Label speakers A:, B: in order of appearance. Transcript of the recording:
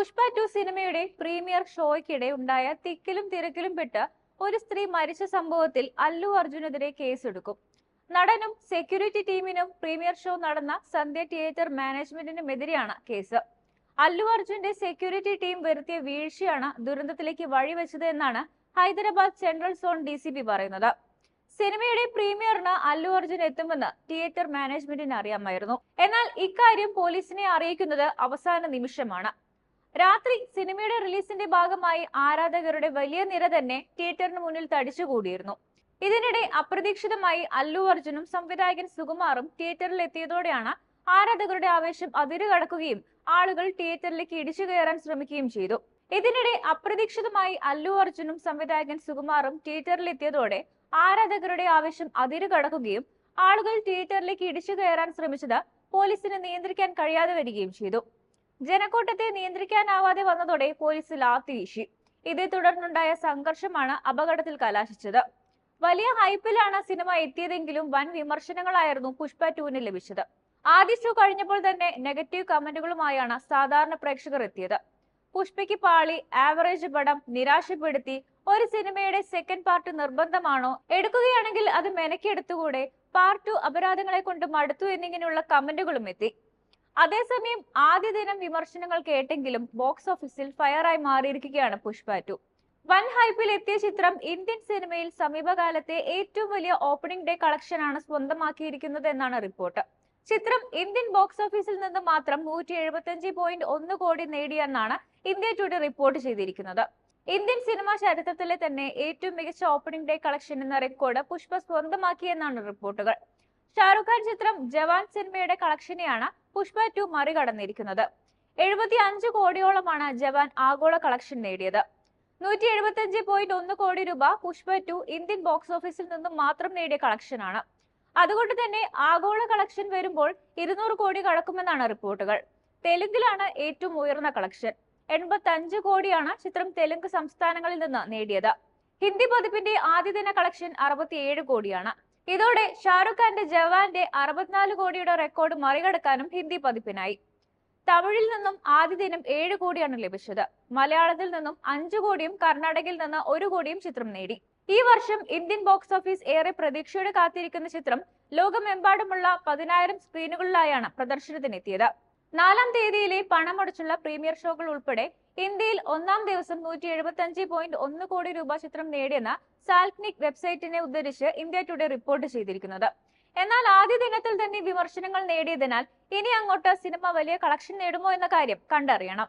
A: Pushpa two സിനിമയുടെ premiere ഷോയ്ക്കിടെ ഉണ്ടായ തിക്കിലും തിരക്കിലും പെട്ട് ഒരു സ്ത്രീ മരിച്ച സംഭവത്തിൽ അല്ലു അർജുനെതിരെ കേസെടുക്കും. നടനും സെക്യൂരിറ്റി ടീമിനും പ്രീമിയർ ഷോ നടന്ന സന്ധ്യ തിയേറ്റർ മാനേജ്മെന്റിനുമെതിരെയാണ് കേസ്. അല്ലു അർജുന്റെ സെക്യൂരിറ്റി ടീം വരുത്തിയ വീഴ്ചയാണ് ദുരന്തത്തിലേക്ക് വഴിവെച്ചത് എന്നാണ് Hyderabad central zone D C P പറയുന്നത്. സിനിമയുടെ പ്രീമിയറിന് അല്ലു അർജുൻ എത്തുമെന്ന് തിയേറ്റർ മാനേജ്മെന്റിന് അറിയാമായിരുന്നു എന്നാൽ ഇക്കാര്യം പോലീസിനെ അറിയിക്കുന്നത് അവസാന നിമിഷമാണ്. രാത്രി സിനിമയുടെ റിലീസിന്റെ ഭാഗമായി ആരാധകരുടെ വലിയ നിര തന്നെ തിയേറ്ററിന് മുന്നിൽ തടിച്ചുകൂടിയിരുന്നു. ഇതിനിടെ അപ്രതീക്ഷിതമായി അല്ലു അർജുനും സംവിധായകൻ സുകുമാറും തിയേറ്ററിൽ എത്തിയതോടെയാണ് ആരാധകരുടെ ആവേശം അതിരു കടക്കുകയും ആളുകൾ തിയേറ്ററിലേക്ക് ഇടിച്ചു കയറാൻ ശ്രമിക്കുകയും ചെയ്തു. ഇതിനിടെ അപ്രതീക്ഷിതമായി അല്ലു അർജുനും സംവിധായകൻ സുകുമാറും തിയേറ്ററിൽ എത്തിയതോടെ ആരാധകരുടെ ആവേശം അതിരു കടക്കുകയും ആളുകൾ തിയേറ്ററിലേക്ക് ഇടിച്ചു കയറാൻ ശ്രമിച്ചത് പോലീസിന് നിയന്ത്രിക്കാൻ കഴിയാതെ വരികയും ചെയ്തു. ജനക്കൂട്ടത്തെ നിയന്ത്രിക്കാനാവാതെ വന്നതോടെ പോലീസ് ലാത്തി വീശി. ഇതേ തുടർന്നുണ്ടായ സംഘർഷമാണ് അപകടത്തിൽ കലാശിച്ചത്. വലിയ ഹൈപ്പിലാണ് സിനിമ എത്തിയതെങ്കിലും വൻ വിമർശനങ്ങളായിരുന്നു പുഷ്പ ടൂവിന് ലഭിച്ചത്. ആദ്യ ഷോ കഴിഞ്ഞപ്പോൾ തന്നെ നെഗറ്റീവ് കമന്റുകളുമായാണ് സാധാരണ പ്രേക്ഷകർ എത്തിയത്. പുഷ്പയ്ക്ക് പാളി ആവറേജ് പടം നിരാശപ്പെടുത്തി ഒരു സിനിമയുടെ സെക്കൻഡ് പാർട്ട് നിർബന്ധമാണോ? എടുക്കുകയാണെങ്കിൽ അത് മെനക്കെടുത്തുകൂടെ? പാർട്ട് ടു അപരാധങ്ങളെ കൊണ്ട് മടുത്തു എന്നിങ്ങനെയുള്ള കമന്റുകളും എത്തി. അതേസമയം ആദ്യ ദിനം വിമർശനങ്ങൾ കേട്ടെങ്കിലും ബോക്സ് ഓഫീസിൽ ഫയറായി മാറിയിരിക്കുകയാണ് പുഷ്പ ടു വൻ ഹൈപ്പിൽ എത്തിയ ചിത്രം ഇന്ത്യൻ സിനിമയിൽ സമീപകാലത്തെ ഏറ്റവും വലിയ ഓപ്പണിംഗ് ഡേ കളക്ഷനാണ് സ്വന്തമാക്കിയിരിക്കുന്നത് എന്നാണ് റിപ്പോർട്ട്. ചിത്രം ഇന്ത്യൻ ബോക്സ് ഓഫീസിൽ നിന്ന് മാത്രം നൂറ്റി എഴുപത്തിയഞ്ച് പോയിന്റ് ഒന്ന് കോടി നേടിയെന്നാണ് ഇന്ത്യ ടുഡേ റിപ്പോർട്ട് ചെയ്തിരിക്കുന്നത്. ഇന്ത്യൻ സിനിമാ ചരിത്രത്തിലെ തന്നെ ഏറ്റവും മികച്ച ഓപ്പണിംഗ് ഡേ കളക്ഷൻ എന്ന റെക്കോർഡ് പുഷ്പ സ്വന്തമാക്കിയെന്നാണ് റിപ്പോർട്ടുകൾ. ഷാറുഖ് ഖാൻ ചിത്രം ജവാൻ സിനിമയുടെ കളക്ഷനെയാണ് പുഷ്പ ടു മറികടന്നിരിക്കുന്നത്. എഴുപത്തി അഞ്ച് കോടിയോളമാണ് ജവാൻ ആഗോള കളക്ഷൻ നേടിയത്. നൂറ്റി എഴുപത്തി അഞ്ച് പോയിന്റ് ഒന്ന് കോടി രൂപ പുഷ്പ ടു ഇന്ത്യൻ ബോക്സ് ഓഫീസിൽ നിന്നും മാത്രം നേടിയ കളക്ഷനാണ്. അതുകൊണ്ട് തന്നെ ആഗോള കളക്ഷൻ വരുമ്പോൾ ഇരുന്നൂറ് കോടി കടക്കുമെന്നാണ് റിപ്പോർട്ടുകൾ. തെലുങ്കിലാണ് ഏറ്റവും ഉയർന്ന കളക്ഷൻ. എൺപത്തി അഞ്ച് കോടിയാണ് ചിത്രം തെലുങ്ക് സംസ്ഥാനങ്ങളിൽ നിന്ന് നേടിയത്. ഹിന്ദി പതിപ്പിന്റെ ആദ്യ ദിന കളക്ഷൻ അറുപത്തിയേഴ് കോടിയാണ്. ഇതോടെ ഷാറുഖ് ഖാന്റെ ജവാന്റെ അറുപത്തിനാല് കോടിയുടെ റെക്കോർഡ് മറികടക്കാനും ഹിന്ദി പതിപ്പിനായി. തമിഴിൽ നിന്നും ആദ്യ ദിനം ഏഴ് കോടിയാണ് ലഭിച്ചത്. മലയാളത്തിൽ നിന്നും അഞ്ചു കോടിയും കർണാടകയിൽ നിന്ന് ഒരു കോടിയും ചിത്രം നേടി. ഈ വർഷം ഇന്ത്യൻ ബോക്സ് ഓഫീസ് ഏറെ പ്രതീക്ഷയോടെ കാത്തിരിക്കുന്ന ചിത്രം ലോകമെമ്പാടുമുള്ള പതിനായിരം സ്ക്രീനുകളിലായാണ് പ്രദർശനത്തിനെത്തിയത്. നാലാം തീയതിയിലെ പണമടച്ചുള്ള പ്രീമിയർ ഷോകൾ ഉൾപ്പെടെ ഇന്ത്യയിൽ ഒന്നാം ദിവസം നൂറ്റി എഴുപത്തി അഞ്ച് പോയിന്റ് ഒന്ന് കോടി രൂപ ചിത്രം നേടിയെന്ന സാൽക്നിക് വെബ്സൈറ്റിനെ ഉദ്ധരിച്ച് ഇന്ത്യ ടുഡേ റിപ്പോർട്ട് ചെയ്തിരിക്കുന്നത്. എന്നാൽ ആദ്യ ദിനത്തിൽ തന്നെ വിമർശനങ്ങൾ നേടിയതിനാൽ ഇനി അങ്ങോട്ട് സിനിമ വലിയ കളക്ഷൻ നേടുമോ എന്ന കാര്യം കണ്ടറിയണം.